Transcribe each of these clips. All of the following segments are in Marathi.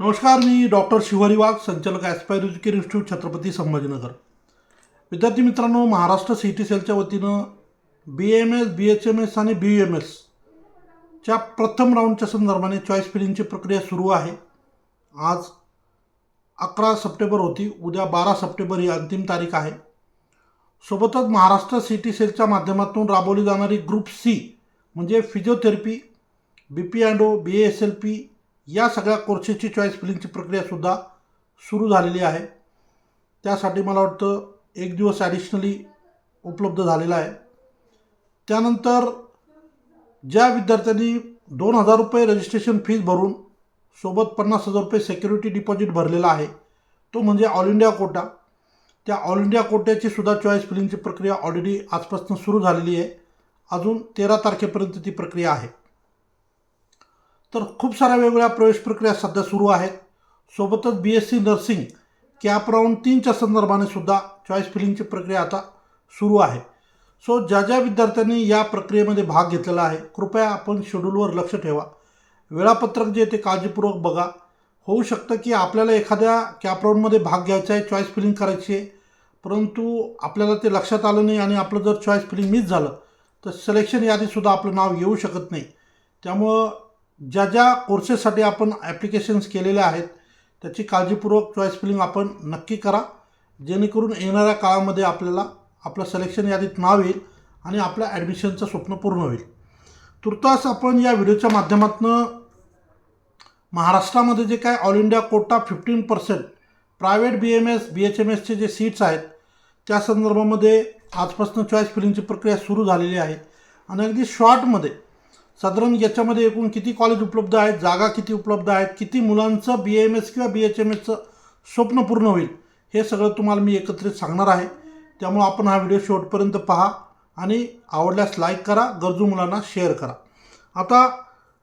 नमस्कार मी डॉक्टर शिवारी वाघ संचालक aspire education institute Chhatrapati Sambhajinagar. विद्यार्थी मित्रांनो महाराष्ट्र सी टी सेलच्या वतीनं B M S B H M S आणि बी एम एसच्या प्रथम राऊंडच्या संदर्भाने चॉईस फिलिंगची प्रक्रिया सुरू आहे. आज अकरा सप्टेंबर होती उद्या बारा सप्टेंबर ही अंतिम तारीख आहे. सोबतच महाराष्ट्र सी टी सेलच्या माध्यमातून राबवली जाणारी ग्रुप सी म्हणजे physiotherapy B P and O B S L P या सगळ्या कोर्सेसची चॉईस फिलिंगची प्रक्रियासुद्धा सुरू झालेली आहे. त्यासाठी मला वाटतं एक दिवस ॲडिशनली उपलब्ध झालेला आहे. त्यानंतर ज्या विद्यार्थ्यांनी दोन हजार रुपये रजिस्ट्रेशन फीज भरून सोबत पन्नास हजार रुपये सेक्युरिटी डिपॉझिट भरलेला आहे तो म्हणजे ऑल इंडिया कोटा त्या ऑल इंडिया कोट्याची सुद्धा चॉईस फिलिंगची प्रक्रिया ऑलरेडी आजपासून सुरू झालेली आहे. अजून तेरा तारखेपर्यंत ती प्रक्रिया आहे. तर खूप साऱ्या वेगवेगळ्या प्रवेश प्रक्रिया सध्या सुरू आहेत. सोबतच B S C nursing CAP round तीनच्या संदर्भाने सुद्धा चॉईस फिलिंगची प्रक्रिया आता सुरू आहे. सो ज्या ज्या विद्यार्थ्यांनी या प्रक्रियेमध्ये भाग घेतलेला आहे कृपया आपण शेड्यूलवर लक्ष ठेवा. वेळापत्रक जे ते काळजीपूर्वक बघा. होऊ शकतं की आपल्याला एखाद्या कॅप राऊंडमध्ये भाग घ्यायचा आहे चॉईस फिलिंग करायची आहे परंतु आपल्याला ते लक्षात आलं नाही आणि आपलं जर चॉईस फिलिंग मिस झालं तर सिलेक्शन यादीसुद्धा आपलं नाव येऊ शकत नाही. त्यामुळं ज्या ज्या कोर्सेससाठी आपण ॲप्लिकेशन्स केलेले आहेत त्याची काळजीपूर्वक चॉईस फिलिंग आपण नक्की करा. जेणेकरून येणाऱ्या काळामध्ये आपल्याला आपलं सिलेक्शन यादीत नाव येईल आणि आपल्या ॲडमिशनचं स्वप्न पूर्ण होईल. तुर्तास आपण या व्हिडिओच्या माध्यमातून महाराष्ट्रामध्ये जे काय all India quota fifteen percent private B M S B H M एसचे जे सीट्स आहेत त्या संदर्भामध्ये आजपासून चॉईस फिलिंगची प्रक्रिया सुरू झालेली आहे. आणि अगदी शॉर्टमध्ये साधारण याच्यामध्ये एकूण किती कॉलेज उपलब्ध आहेत जागा किती उपलब्ध आहेत किती मुलांचं बी एम एस किंवा बी एच एम एसचं स्वप्न पूर्ण होईल हे सगळं तुम्हाला मी एकत्रित सांगणार आहे. त्यामुळं आपण हा व्हिडिओ शेवटपर्यंत पहा आणि आवडल्यास लाईक करा गरजू मुलांना शेअर करा. आता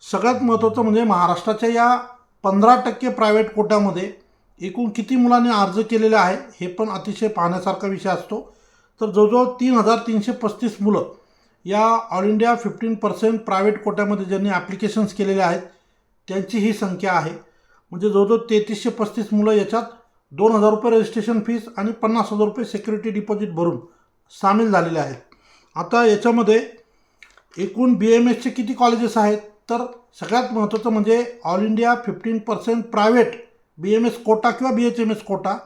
सगळ्यात महत्त्वाचं म्हणजे महाराष्ट्राच्या या पंधरा टक्के प्रायव्हेट कोट्यामध्ये एकूण किती मुलांनी अर्ज केलेले आहे हे पण अतिशय पाहण्यासारखा विषय असतो. तर जवळजवळ तीन हजार तीनशे पस्तीस मुलं या all India fifteen percent private कोट्यामध्ये ज्यांनी ॲप्लिकेशन्स केलेले आहेत त्यांची ही संख्या आहे. म्हणजे जवळजवळ तेहतीसशे पस्तीस मुलं याच्यात दोन हजार रुपये रजिस्ट्रेशन फीस आणि पन्नास हजार रुपये सिक्युरिटी डिपॉझिट भरून सामील झालेले आहेत. आता याच्यामध्ये एकूण बी एम एसचे किती कॉलेजेस आहेत? तर सगळ्यात महत्त्वाचं म्हणजे all India fifteen percent private B M S quota किंवा B H M S quota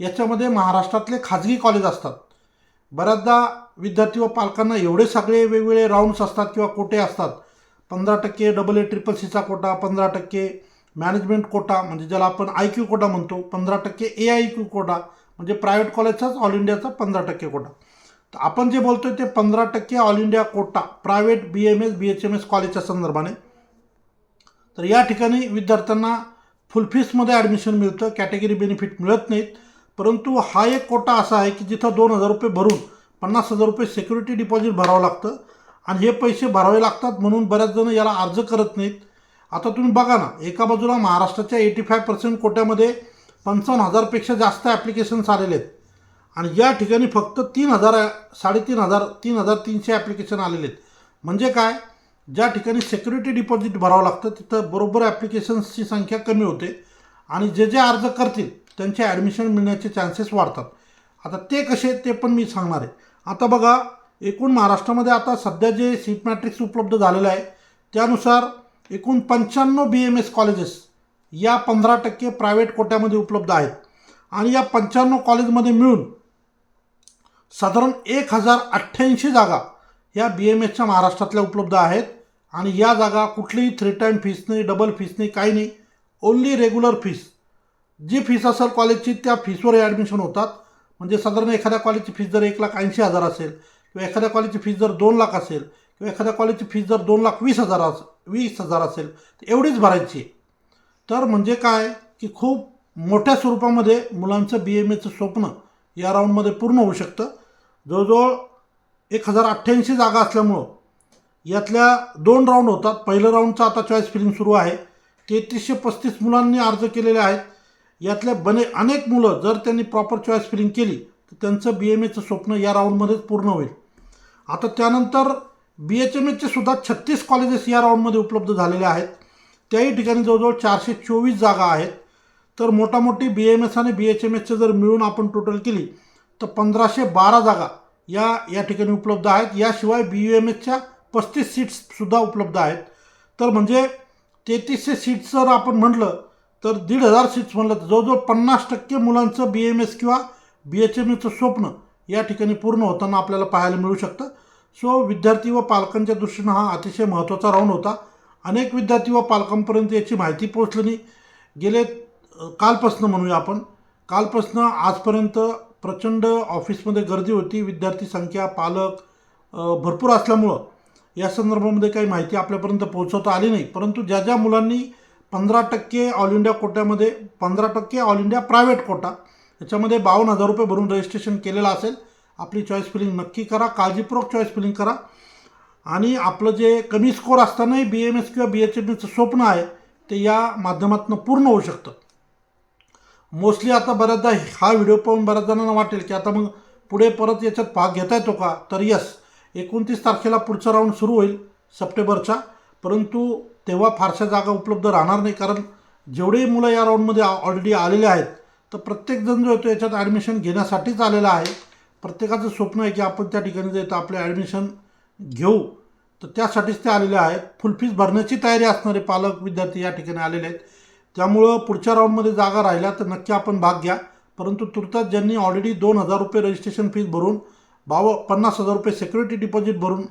याच्यामध्ये महाराष्ट्रातले खाजगी कॉलेज असतात. बऱ्याचदा विद्यार्थी व पालकांना एवढे सगळे वेगवेगळे राऊंड्स असतात किंवा कोटे असतात. पंधरा टक्के डबल ए ट्रिपल सीचा कोटा पंधरा टक्के मॅनेजमेंट कोटा म्हणजे ज्याला आपण आय क्यू कोटा म्हणतो पंधरा टक्के ए आय क्यू कोटा म्हणजे प्रायव्हेट कॉलेजचाच ऑल इंडियाचा पंधरा टक्के कोटा. तर आपण जे बोलतोय ते पंधरा टक्के all India quota private B M S B H M S कॉलेजच्या संदर्भाने. तर या ठिकाणी विद्यार्थ्यांना फुल फीसमध्ये ॲडमिशन मिळतं कॅटेगरी बेनिफिट मिळत नाहीत. परंतु हा एक कोटा असा आहे की जिथं दोन हजार रुपये भरून पन्नास हजार रुपये सिक्युरिटी डिपॉझिट भरावं लागतं. आणि हे पैसे भरावे लागतात म्हणून बऱ्याच जण याला अर्ज करत नाहीत. आता तुम्ही बघा ना एका बाजूला महाराष्ट्राच्या एटी फाय पर्सेंट कोट्यामध्ये पंचावन्न हजारपेक्षा जास्त ॲप्लिकेशन्स आलेले आहेत. आणि या ठिकाणी फक्त तीन हजार साडेतीन हजार तीन हजार तीनशे ॲप्लिकेशन आलेले आहेत. म्हणजे काय? ज्या ठिकाणी सिक्युरिटी डिपॉझिट भरावं लागतं तिथं बरोबर ॲप्लिकेशन्सची संख्या कमी होते. आणि जे जे अर्ज करतील त्यांचे ॲडमिशन मिळण्याचे चान्सेस वाढतात. आता ते कसे ते पण मी सांगणार आहे. आता बघा एकूण महाराष्ट्रामध्ये आता सध्या जे सीट मॅट्रिक्स उपलब्ध झालेलं आहे त्यानुसार एकूण पंच्याण्णव बी एम एस कॉलेजेस या पंधरा टक्के प्रायव्हेट कोट्यामध्ये उपलब्ध आहेत. आणि या पंच्याण्णव कॉलेजमध्ये मिळून साधारण एक हजार अठ्ठ्याऐंशी जागा ह्या बी एम एसच्या महाराष्ट्रातल्या उपलब्ध आहेत. आणि या जागा कुठलीही थ्री टाईम फीस नाही डबल फीस नाही काही नाही ओन्ली रेग्युलर फीस जी फीस असेल कॉलेजची त्या फीसवर ॲडमिशन होतात. म्हणजे साधारण एखाद्या कॉलेजची फीस जर एक लाख ऐंशी हजार असेल किंवा एखाद्या कॉलेजची फीस जर दोन लाख असेल किंवा एखाद्या कॉलेजची फीस जर दोन लाख वीस हजार अस वीस हजार असेल तर एवढीच भरायची. तर म्हणजे काय? की खूप मोठ्या स्वरूपामध्ये मुलांचं बी एम एचं स्वप्न या राऊंडमध्ये पूर्ण होऊ शकतं. जवळजवळ एक हजार अठ्ठ्याऐंशी जागा असल्यामुळं यातल्या दोन राऊंड होतात. पहिलं राऊंडचं आता चॉईस फिलिंग सुरू आहे. तेहतीसशे पस्तीस मुलांनी अर्ज केलेले आहेत. यातल्या बने अनेक मुलं जर त्यांनी प्रॉपर चॉईस फिलिंग केली तर त्यांचं बी एम एचं स्वप्न या राऊंडमध्येच पूर्ण होईल. आता त्यानंतर बी एच एम एचे सुद्धा छत्तीस कॉलेजेस या राऊंडमध्ये उपलब्ध झालेले आहेत. त्याही ठिकाणी जवळजवळ चारशे चोवीस जागा आहेत. तर मोठामोठी बी एम एस आणि बी एच एम एसचे जर मिळून आपण टोटल केली तर पंधराशे बारा जागा या या ठिकाणी उपलब्ध आहेत. याशिवाय बी यू एम एसच्या पस्तीस सीट्ससुद्धा उपलब्ध आहेत. तर म्हणजे तेहतीसशे सीट्स जर आपण म्हटलं तर दीड हजार सीट्स म्हणलं तर जवळजवळ पन्नास टक्के मुलांचं बी एम एस किंवा बी एच एम एसचं स्वप्न या ठिकाणी पूर्ण होताना आपल्याला पाहायला मिळू शकतं. सो विद्यार्थी व पालकांच्या दृष्टीनं हा अतिशय महत्त्वाचा राऊंड होता. अनेक विद्यार्थी व पालकांपर्यंत याची माहिती पोहोचली नाही. गेले कालपासनं म्हणूया आपण. कालपासनं आजपर्यंत प्रचंड ऑफिसमध्ये गर्दी होती. विद्यार्थी संख्या पालक भरपूर असल्यामुळं या संदर्भामध्ये काही माहिती आपल्यापर्यंत पोहोचवता आली नाही. परंतु ज्या ज्या मुलांनी पंधरा टक्के ऑल इंडिया कोट्यामध्ये पंधरा टक्के ऑल इंडिया प्रायव्हेट कोटा. याच्यामध्ये बावन्न हजार रुपये भरून रजिस्ट्रेशन केलेलं असेल. आपली चॉईस फिलिंग नक्की करा. काळजीपूर्वक चॉईस फिलिंग करा. आणि आपलं जे कमी स्कोअर असतानाही बी एम एस किंवा बी एच एम एचं स्वप्न आहे ते या माध्यमातून पूर्ण होऊ शकतं. मोस्टली आता बऱ्याचदा हा व्हिडिओ पाहून बऱ्याच जणांना वाटेल की आता मग पुढे परत याच्यात भाग घेता येतो का? तर यस एकोणतीस तारखेला पुढचा राऊंड सुरू होईल सप्टेंबरचा. परंतु तेव्हा फारशा जागा उपलब्ध राहणार नाही कारण जेवढेही मुलं या राऊंडमध्ये ऑलरेडी आलेले आहेत तर प्रत्येकजण जो येतो याच्यात ॲडमिशन घेण्यासाठीच आलेला आहे. प्रत्येकाचं स्वप्न आहे की आपण त्या ठिकाणी जर येतं आपले ॲडमिशन घेऊ. तर त्यासाठीच ते आलेले आहेत. फुल फीस भरण्याची तयारी असणारे पालक विद्यार्थी या ठिकाणी आलेले आहेत. त्यामुळं पुढच्या राऊंडमध्ये जागा राहिल्या तर नक्की आपण भाग घ्या. परंतु तुर्तास ज्यांनी ऑलरेडी दोन हजार रुपये रजिस्ट्रेशन फीज भरून बाव पन्नास हजार रुपये सिक्युरिटी डिपॉझिट भरून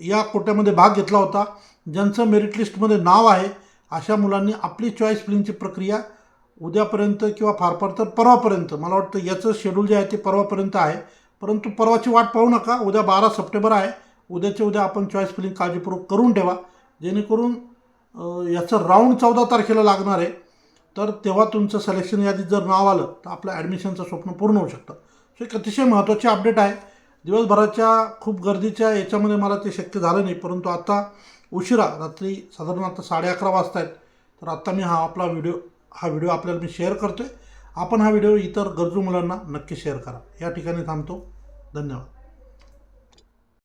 या कोट्यामध्ये भाग घेतला होता. ज्यांचं मेरिट लिस्टमध्ये नाव आहे अशा मुलांनी आपली चॉईस फिलिंगची प्रक्रिया उद्यापर्यंत किंवा फार फार तर परवापर्यंत मला वाटतं याचं शेड्यूल जे आहे ते परवापर्यंत आहे. परंतु परवाची वाट पाहू नका उद्या बारा सप्टेंबर आहे. उद्याच्या उद्या आपण चॉईस फिलिंग काळजीपूर्वक करून ठेवा. जेणेकरून याचं राऊंड चौदा तारखेला लागणार आहे. तर तेव्हा तुमचं सिलेक्शन यादीत जर नाव आलं तर आपलं ॲडमिशनचं स्वप्न पूर्ण होऊ शकतं. सो एक अतिशय महत्त्वाची अपडेट आहे. दिवसभराच्या खूप गर्दीच्या याच्यामध्ये मला ते शक्य झालं नाही. परंतु आता उशिरा रात्री साधारण आता साडे अकरा वाजता आहेत तर आत्ता मी हा आपला व्हिडिओ हा व्हिडिओ आपल्याला मी शेअर करतो आहे आपण हा व्हिडिओ इतर गरजू मुलांना नक्की शेअर करा. या ठिकाणी थांबतो. धन्यवाद.